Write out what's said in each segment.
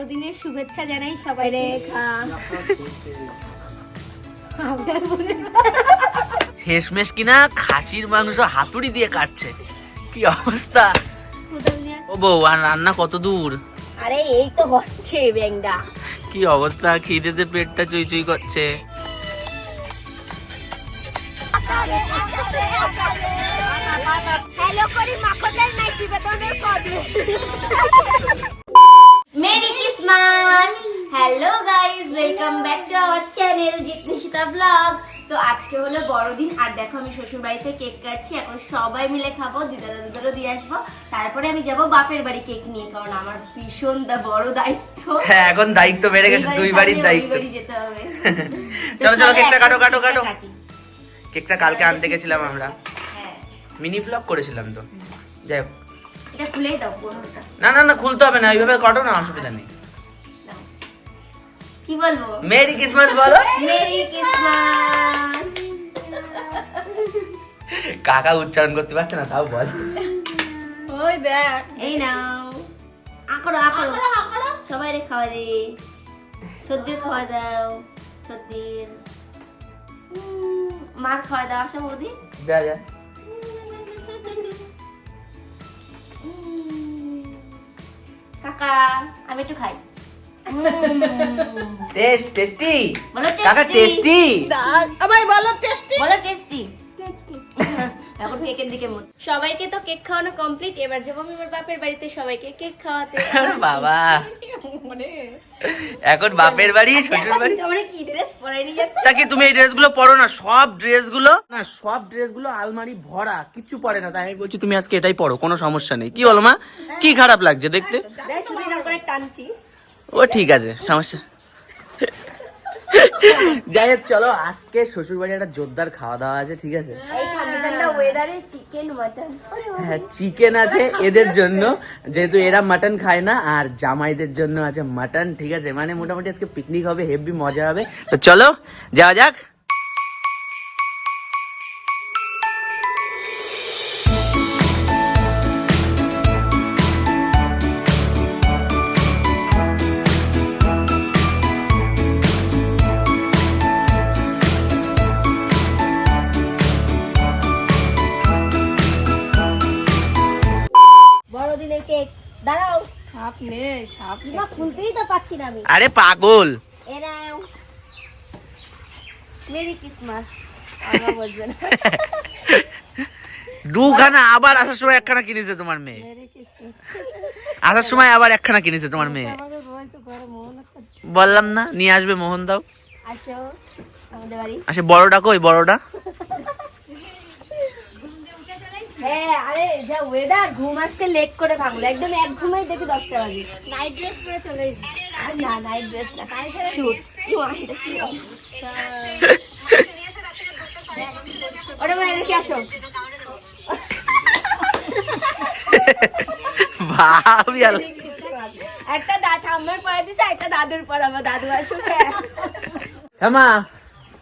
বড়দিনের শুভেচ্ছা জানাই সবাই রেখা শেষমেশ কিনা খাসির মাংস হাতুড়ি দিয়ে কাটছে। কি অবস্থা? ও বউ আর রান্না কত দূর? আরে এই তো হচ্ছে ব্যাংডা কি অবস্থা? খিদেতে পেটটা চুই চুই করছে। হ্যালো করি মাখনের নাইটি বেতনের পদে। Merry Christmas hello guys welcome back to our channel জিতনিশিতা blog তো আজকে হলো বড়দিন আর দেখো আমি শ্বশুর বাড়িতে কেক কাটছি এখন সবাই মিলে খাব দিদা দাদুদেরও দিয়ে আসব। তারপরে আমি যাব বাপের বাড়ি কেক নিয়ে কারণ আমার ভীষণ দা বড় দায়িত্ব। হ্যাঁ এখন দায়িত্ব বেড়ে গেছে দুই বাড়ির দায়িত্ব। যেতে হবে। চলো চলো কেকটা কাটো কাটো কাটো। কেকটা কালকে আনতে গেছিলাম আমরা। হ্যাঁ। মিনি ব্লগ করেছিলাম তো। যাই হোক। এটা খুলেই দাও না না না খুলতে হবে না ওইভাবে কাটো না অসুবিধা নেই। কি বলব? মেরি ক্রিসমাস বলো। Merry Christmas. কাকা উচ্চারণ করতে পারছে না তাও বলছে ওই দেখ। এই নাও। আকড়ো আকড়ো সবাই রে খাওয়া দে। সর্দির খাওয়া দাও সর্দির উম, মার খাওয়া দাও আসা বৌদি। যা যা। কাকা আমি একটু খাই। টেস্ট টেস্টি বলো কাকা টেস্টি আমায় বলো টেস্টি বলো টেস্টি এখন কেকের দিকে মন সবাইকে তো কেক খাওয়ানো কমপ্লিট এবার যাব আমি আমার বাপের বাড়িতে সবাইকে কেক খাওয়াতে। বাবা। এখন বাপের বাড়ি শ্বশুর বাড়ি? তোমরা কি ড্রেস পরাই নিয়ে যাচ্ছ তা কি তুমি এই ড্রেসগুলো পরো না? সব ড্রেসগুলো না সব ড্রেসগুলো আলমারি ভরা কিচ্ছু পরে না। তাই আমি বলছি তুমি আজকে এটাই পরো কোনো সমস্যা নেই। কি বলো মা? কি খারাপ লাগছে দেখতে? দেখ শুধু এরকম করে টানছি। ও ঠিক আছে সমস্যা। যাই হোক চলো আজকে শ্বশুর বাড়ি একটা জোরদার খাওয়া দাওয়া আছে ঠিক আছে? হ্যাঁ চিকেন আছে এদের জন্য যেহেতু এরা মাটন খায় না আর জামাইদের জন্য আছে মাটন ঠিক আছে? মানে মোটামুটি আজকে পিকনিক হবে হেভি মজা হবে। তো চলো যাওয়া যাক। সাপ সাপ মা খুলতেই তো পাচ্ছি না আমি। আরে পাগল। এ মেরি ক্রিসমাস। আমরা বলবে না। দুখানা আবার আসার সময় একখানা কিনেছে তোমার মেয়ে। আসার সময় আবার একখানা কিনেছে তোমার মেয়ে। আমাদের রোজ তো ঘরে মোহন একটা বললাম না নিয়ে আসবে মোহন দাও। আছো আমাদের বাড়ি। আচ্ছা বড়টা কই বড়টা। হ্যাঁ আরে যা ওয়েদার ঘুম আজকে লেট করে ভাঙলো। একদম এক ঘুমাই দেখি দশটা বাজে। নাইট ড্রেস পরে চলে এসেছি। না নাইট ড্রেস না। শুট আসো। ভাবি আল- একটা দা ঠাম্মার পড়া দিছে একটা দাদুর পড়াবো। দাদু আসুক হ্যাঁ।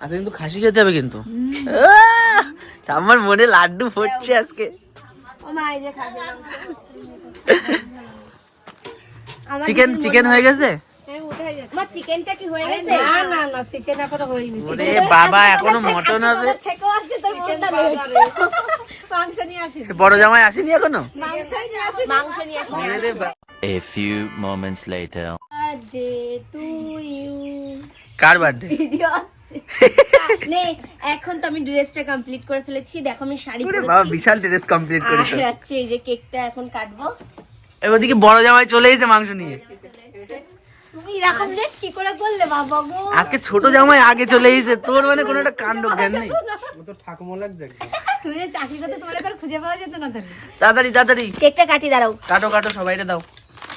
আজকে কিন্তু খাসি খেতে হবে কিন্তু। আমার মনে লাড্ডু ফুটছে আজকে। চিকেন চিকেন হয়ে গেছে? হ্যাঁ, উঠে গেছে। মা চিকেনটা কি হয়ে গেছে? না না না চিকেন এখনও হয়নি। ওরে বাবা এখনও মটন হবে। থেকেও আছে তোর মনটা লেট মাংস নিয়ে আসি সে বড় জামাই আসেনি এখনও? A few moments later. কার বার্থডে নে এখন তো আমি ড্রেসটা কমপ্লিট করে ফেলেছি। দেখো আমি শাড়ি পরেছি। বাবা বিশাল ড্রেস কমপ্লিট আর এই যে কেকটা এখন কাটবো। এবার বড় জামাই চলে এসেছে মাংস নিয়ে। তুমি এরকম লেট কি করে করলে বাবা গো? আজকে ছোট জামাই আগে চলে এসেছে। তোর মানে কোনো একটা কাণ্ড জ্ঞান নেই। তুমি চাকরি করতে তোমার তোর খুঁজে পাওয়া যেত না তাহলে। তাড়াতাড়ি তাড়াতাড়ি। কেকটা কাটি দাঁড়াও। কাটো কাটো সবাইটা দাও।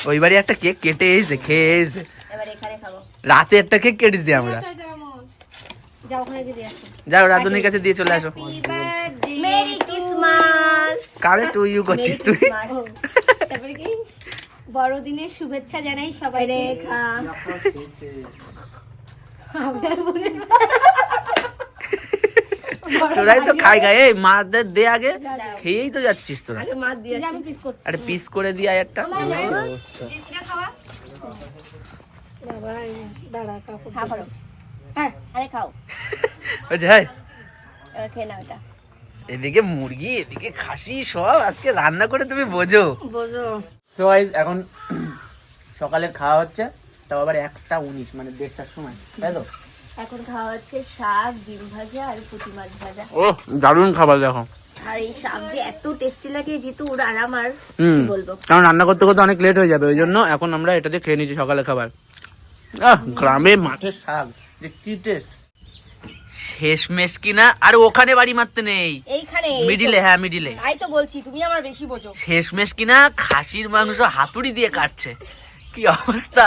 ওই বাড়ি একটা কেক কেটে এসেছে খেয়ে এসেছে। এবার এখানে খাব। রাতে একটা কেক কেটেছি আমরা। যাও ওখানে দিদি আসো। যাও রাধুনির কাছে দিয়ে চলে আসো। মেরি ক্রিসমাস কারে তুই ইউ করছিস তুই? তারপরে কি? বড়দিনের শুভেচ্ছা জানাই সবাই রেখা। তোরাই তো খাই খাই। এই মাদের দে আগে। খেয়েই তো যাচ্ছিস তোরা। আরে পিস করে দিয়ে আয় একটা। বাবা দাঁড়া কাপড় করো হ্যাঁ আরে খাও। বলছে হ্যাঁ। খেয়ে নাও এটা। এদিকে মুরগি এদিকে খাসি সব আজকে রান্না করে তুমি বোঝো। বোঝো। তো এখন সকালের খাওয়া হচ্ছে তাও আবার একটা উনিশ মানে দেড়টার সময় তাই তো? এখন খাওয়া হচ্ছে শাক ডিম ভাজা আর পুঁটি মাছ ভাজা। ও দারুণ খাবার দেখো। আর এই শাক যে এত টেস্টি লাগে যেহেতু ওর আর আমার বলব? কারণ রান্না করতে করতে অনেক লেট হয়ে যাবে ওই জন্য এখন আমরা এটা দিয়ে খেয়ে নিচ্ছি সকালে খাবার। গ্রামে মাঠের শাক যে কি টেস্ট শেষ মেশ কিনা? আর ওখানে বাড়ি মারতে নেই। এইখানে মিডিলে হ্যাঁ মিডিলে। তাই তো বলছি তুমি আমার বেশি বোঝো। শেষ মেশ কিনা? খাসির মাংস হাতুড়ি দিয়ে কাটছে। কি অবস্থা?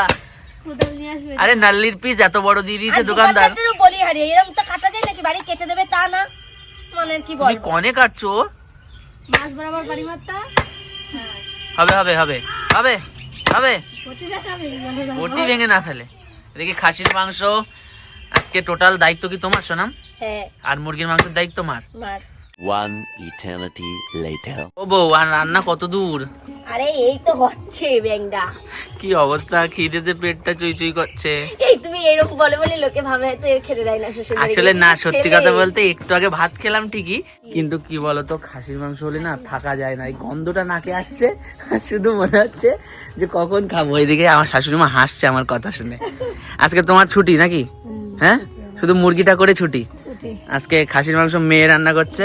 আরে নাল্লির পিস এত বড় দিয়ে দিয়েছে দোকানদার। বলি হারি এরকম তো কাটা যায় নাকি? বাড়ি কেটে দেবে তা না। মানে কি তুমি বলব? কনে কাটছো? মাছ বরাবর বাড়ি মারতা? হবে হবে হবে হবে। গেল বটি ভেঙে না ফেলে। এদিকে খাসির মাংস আজকে টোটাল দায়িত্ব কি তোমার সোনাম? হ্যাঁ। আর মুরগির মাংসের দায়িত্ব মার? মার। One eternity later. ও বউ আর রান্না কত দূর? আরে এই তো হচ্ছে ব্যাংডা কি অবস্থা? খিদেতে পেটটা চুই চুই করছে। এই তুমি এরকম বলে বলে লোকে ভাবে হয়তো এর খেতে দেয় না শ্বশুর আসলে না সত্যি কথা বলতে একটু আগে ভাত খেলাম ঠিকই কিন্তু কি বলতো খাসির মাংস হলে না থাকা যায় না। এই গন্ধটা নাকে আসছে শুধু মনে হচ্ছে যে কখন খাব। এদিকে আমার শাশুড়ি মা হাসছে আমার কথা শুনে। আজকে তোমার ছুটি নাকি? হ্যাঁ? শুধু মুরগিটা করে ছুটি? আজকে খাসির মাংস মেয়ে রান্না করছে।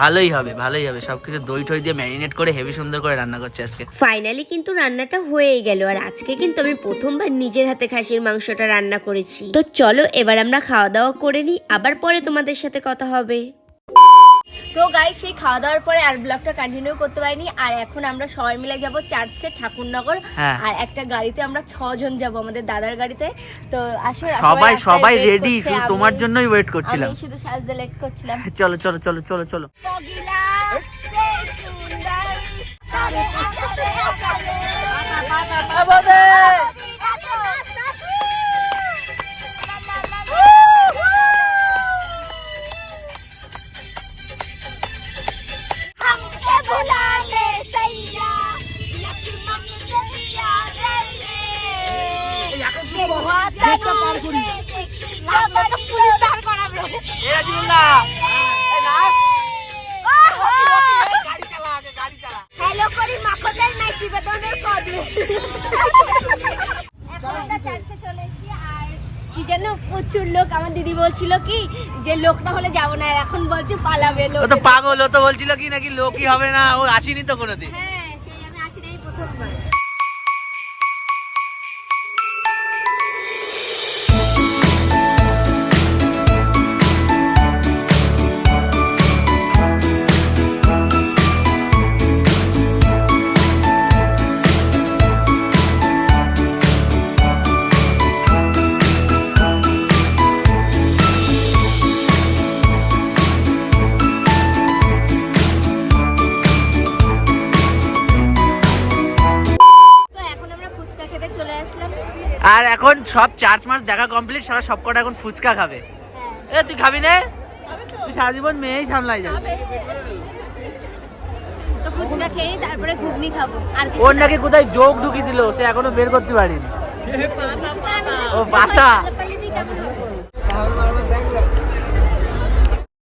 ভালোই হবে ভালোই হবে। সবকিছু দই টই দিয়ে ম্যারিনেট করে হেভি সুন্দর করে রান্না করছে আজকে। ফাইনালি কিন্তু রান্নাটা হয়েই গেল আর আজকে কিন্তু আমি প্রথমবার নিজের হাতে খাসির মাংসটা রান্না করেছি। তো চলো এবার আমরা খাওয়া দাওয়া করে নিই আবার পরে তোমাদের সাথে কথা হবে। তো গাই সেই খাওয়া দাওয়ার পরে আর ব্লগটা কন্টিনিউ করতে পারিনি। আর এখন আমরা সবাই মিলে যাব চার্চে ঠাকুরনগর। হ্যাঁ। আর একটা গাড়িতে আমরা ছজন যাব আমাদের দাদার গাড়িতে। তো আসলে সবাই সবাই রেডি তোমার জন্যই ওয়েট করছিলাম। আমি শুধু সাজতে লেট করছিলাম। চলো চলো চলো চলো চলো। কি যেন প্রচুর লোক আমার দিদি কি যে লোক না হলে যাব না এখন পালাবে লোক তো পাগল ও তো বলছিল কি নাকি লোকই হবে না ও আসেনি তো কোনোদিন হ্যাঁ এখন সব চার্চ মাস দেখা কমপ্লিট সারা সব কটা এখন ফুচকা খাবে হ্যাঁ এ তুই খাবি না তুই সারা জীবন মেয়েই সামলাই যাবে তো ফুচকা খেয়ে তারপরে ঘুগনি খাব আর ওর নাকি কোথায় যোগ ঢুকিছিল সে এখনও বের করতে পারিনি ও পাতা